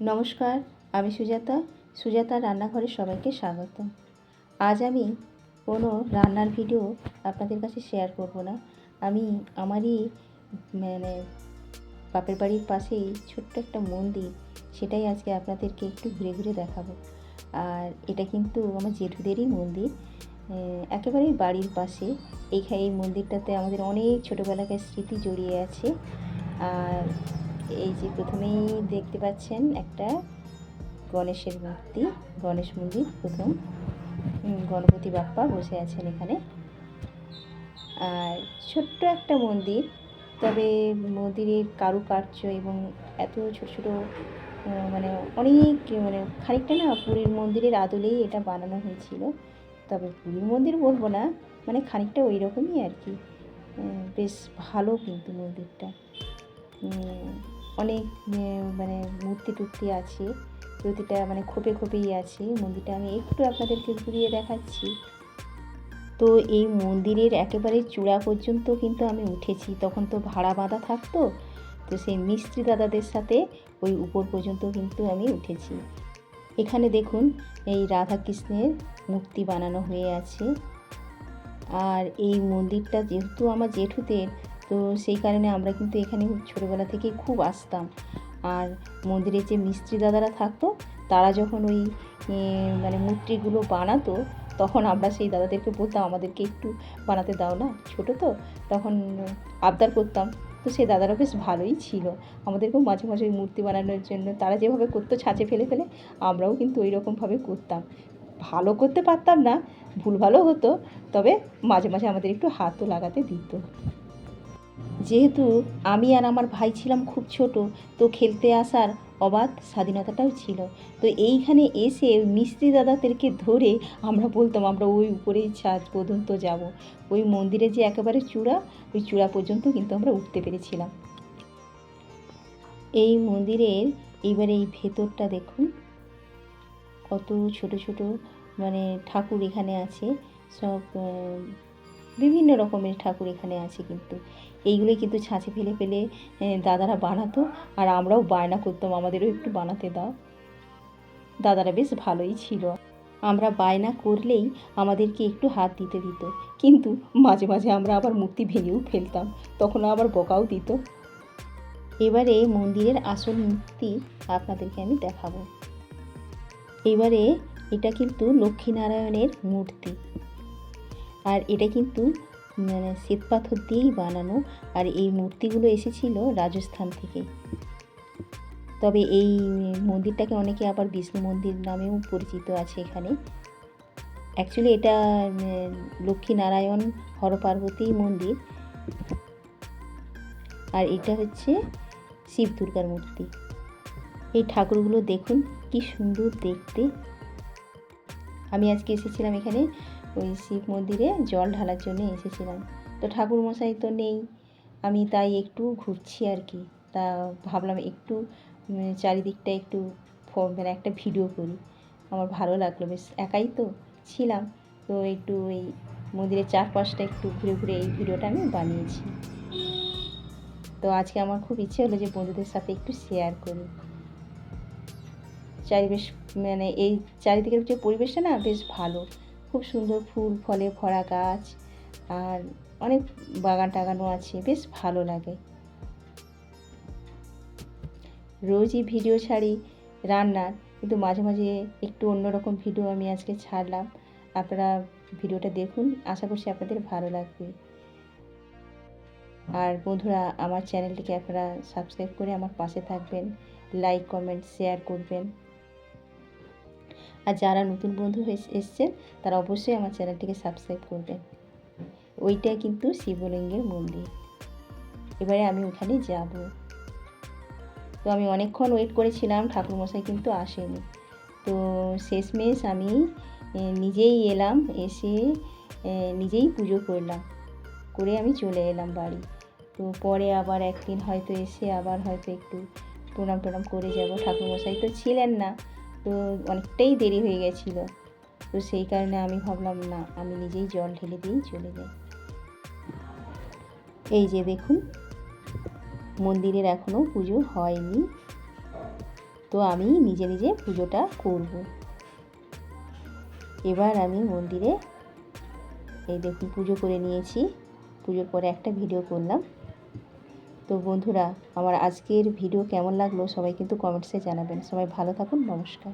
নমস্কার, আমি সুজাতা। সুজাতা রান্নাঘরে সবাইকে স্বাগত। আজ আমি কোনো রান্নার ভিডিও আপনাদের কাছে শেয়ার করব না। আমি আমারই মানে বাপের বাড়ির পাশেই ছোট্ট একটা মন্দির, সেটাই আজকে আপনাদেরকে একটু ঘুরে ঘুরে দেখাবো। আর এটা কিন্তু আমার জেঠুদেরই মন্দির। একেবারেই বাড়ির পাশে। এইখানে এই মন্দিরটাতে আমাদের অনেক ছোটোবেলাকার স্মৃতি জড়িয়ে আছে। আর এই যে প্রথমেই দেখতে পাচ্ছেন একটা গণেশের মূর্তি, গণেশ মন্দির প্রথম। গণপতি বাপ্পা বসে আছেন এখানে। আর ছোট্ট একটা মন্দির, তবে মন্দিরের কারুকার্য এবং এত ছোট ছোট মানে অনেক মানে খানিকটা না পুরীর মন্দিরের আদলেই এটা বানানো হয়েছিল। তবে পুরীর মন্দির বলব না মানে খানিকটা ওই রকমই আর কি। বেশ ভালো কিন্তু মন্দিরটা। অনেক মানে মূর্তি টুর্তি আছে প্রতিটা মানে খোপে খোপেই আছে। মন্দিরটা আমি একটু আপনাদেরকে ঘুরিয়ে দেখাচ্ছি। তো এই মন্দিরের একেবারে চূড়া পর্যন্ত কিন্তু আমি উঠেছি। তখন তো ভাড়া বাঁধা থাকতো, তো সেই মিস্ত্রি দাদাদের সাথে ওই উপর পর্যন্ত কিন্তু আমি উঠেছি। এখানে দেখুন, এই রাধাকৃষ্ণের মূর্তি বানানো হয়ে আছে। আর এই মন্দিরটা যেহেতু আমার জেঠুদের তো সেই কারণে আমরা কিন্তু এখানে ছোটোবেলা থেকেই খুব আসতাম। আর মন্দিরে যে মিস্ত্রি দাদারা থাকতো, তারা যখন ওই মানে মূর্তিগুলো বানাতো, তখন আমরা সেই দাদাদেরকে বলতাম, আমাদেরকে একটু বানাতে দাও না, ছোটো তো। তখন আবদার করতাম। তো সেই দাদারা বেশ ভালোই ছিল। আমাদেরকেও মাঝে মাঝে ওই মূর্তি বানানোর জন্য তারা যেভাবে করতো ছাঁচে ফেলে ফেলে, আমরাও কিন্তু ওই রকমভাবে করতাম। ভালো করতে পারতাম না ভুল ভালো হতো, তবে মাঝে মাঝে আমাদের একটু হাতও লাগাতে দিত। যেহেতু আমি আর আমার ভাই ছিলাম খুব ছোট, তো খেলতে আসার অবাধ স্বাধীনতাটাও ছিল। তো এইখানে এসে মিস্ত্রি দাদাদেরকে ধরে আমরা বলতাম, আমরা ওই উপরেই ছাদ পর্যন্ত যাব। ওই মন্দিরে যে একেবারে চূড়া, ওই চূড়া পর্যন্ত কিন্তু আমরা উঠতে পেরেছিলাম। এই মন্দিরের এইবারে এই ভেতরটা দেখুন, কত ছোট ছোট মানে ঠাকুর এখানে আছে, সব বিভিন্ন রকমের ঠাকুর এখানে আছে কিন্তু। এইগুলোই কিন্তু ছাঁচে ফেলে ফেলে দাদারা বানাতো আর আমরাও বায়না করতাম, আমাদেরও একটু বানাতে দাও। দাদারা বেশ ভালোই ছিল। আমরা বায়না করলেই আমাদেরকে একটু হাত দিতে দিত। কিন্তু মাঝে মাঝে আমরা আবার মূর্তি ভেঙেও ফেলতাম, তখন আবার বকাও দিত। এবারে মন্দিরের আসল মূর্তি আপনাদেরকে আমি দেখাবো। এবারে এটা কিন্তু লক্ষ্মীনারায়ণের মূর্তি। আর এটা কিন্তু মানে শ্বেতপাথর দিয়েই বানানো। আর এই মূর্তিগুলো এসেছিল রাজস্থান থেকে। তবে এই মন্দিরটাকে অনেকে আবার বিষ্ণু মন্দির নামেও পরিচিত আছে এখানে। অ্যাকচুয়ালি এটা উম, লক্ষ্মীনারায়ণ হরপার্বতী মন্দির। আর এটা হচ্ছে শিব দুর্গার মূর্তি। এই ঠাকুরগুলো দেখুন কি সুন্দর দেখতে। আমি আজকে এসেছিলাম এখানে ওই শিব মন্দিরে জল ঢালার জন্য এসেছিলাম। তো ঠাকুর মশাই তো নেই, আমি তাই একটু ঘুরছি আর কি। তা ভাবলাম একটু চারিদিকটা একটু মানে একটা ভিডিও করি। আমার ভালো লাগল, বেশ একাই তো ছিলাম। তো একটু ওই মন্দিরের চারপাশটা একটু ঘুরে ঘুরে এই ভিডিওটা আমি বানিয়েছি। তো আজকে আমার খুব ইচ্ছে হলো যে বন্ধুদের সাথে একটু শেয়ার করি। চারিবেশ মানে এই চারিদিকের যে পরিবেশটা না, বেশ ভালো। খুব সুন্দর ফুল, ফলে ভরা গাছ আর অনেক বাগান টাগানও আছে, বেশ ভালো লাগে। রোজই ভিডিও ছাড়ি রান্নার, কিন্তু মাঝে মাঝে একটু অন্যরকম ভিডিও আমি আজকে ছাড়লাম। আপনারা ভিডিওটা দেখুন, আশা করছি আপনাদের ভালো লাগবে। আর বন্ধুরা, আমার চ্যানেলটিকে আপনারা সাবস্ক্রাইব করে আমার পাশে থাকবেন, লাইক, কমেন্ট, শেয়ার করবেন। আর যারা নতুন বন্ধু এসছেন, তারা অবশ্যই আমার চ্যানেলটিকে সাবস্ক্রাইব করবেন ওইটাই কিন্তু শিবলিঙ্গের মন্দির। এবারে আমি ওখানে যাব। তো আমি অনেকক্ষণ ওয়েট করেছিলাম, ঠাকুরমশাই কিন্তু আসেনি। তো শেষমেশ আমি নিজেই এলাম, এসে নিজেই পুজো করলাম। করে আমি চলে এলাম বাড়ি। তো পরে আবার একদিন হয়তো এসে আবার হয়তো একটু প্রণাম টনাম করে যাব। ঠাকুরমশাই তো ছিলেন না। তো অনেকটাই দেরি হয়ে গেছিল। তো সেই কারণে আমি ভাবলাম, না, আমি নিজেই জল ঢেলে দিয়েই চলে যাই। এই যে দেখুন, মন্দিরের এখনও পুজো হয়নি। তো আমি নিজে নিজে পুজোটা করব। এবার আমি মন্দিরে এই দেখুন, পুজো করে নিয়েছি। পুজোর পরে একটা ভিডিও করলাম। তো বন্ধুরা, আমার আজকের ভিডিও কেমন লাগল সবাই কিন্তু কমেন্টসে জানাবেন। সবাই ভালো থাকুন, নমস্কার।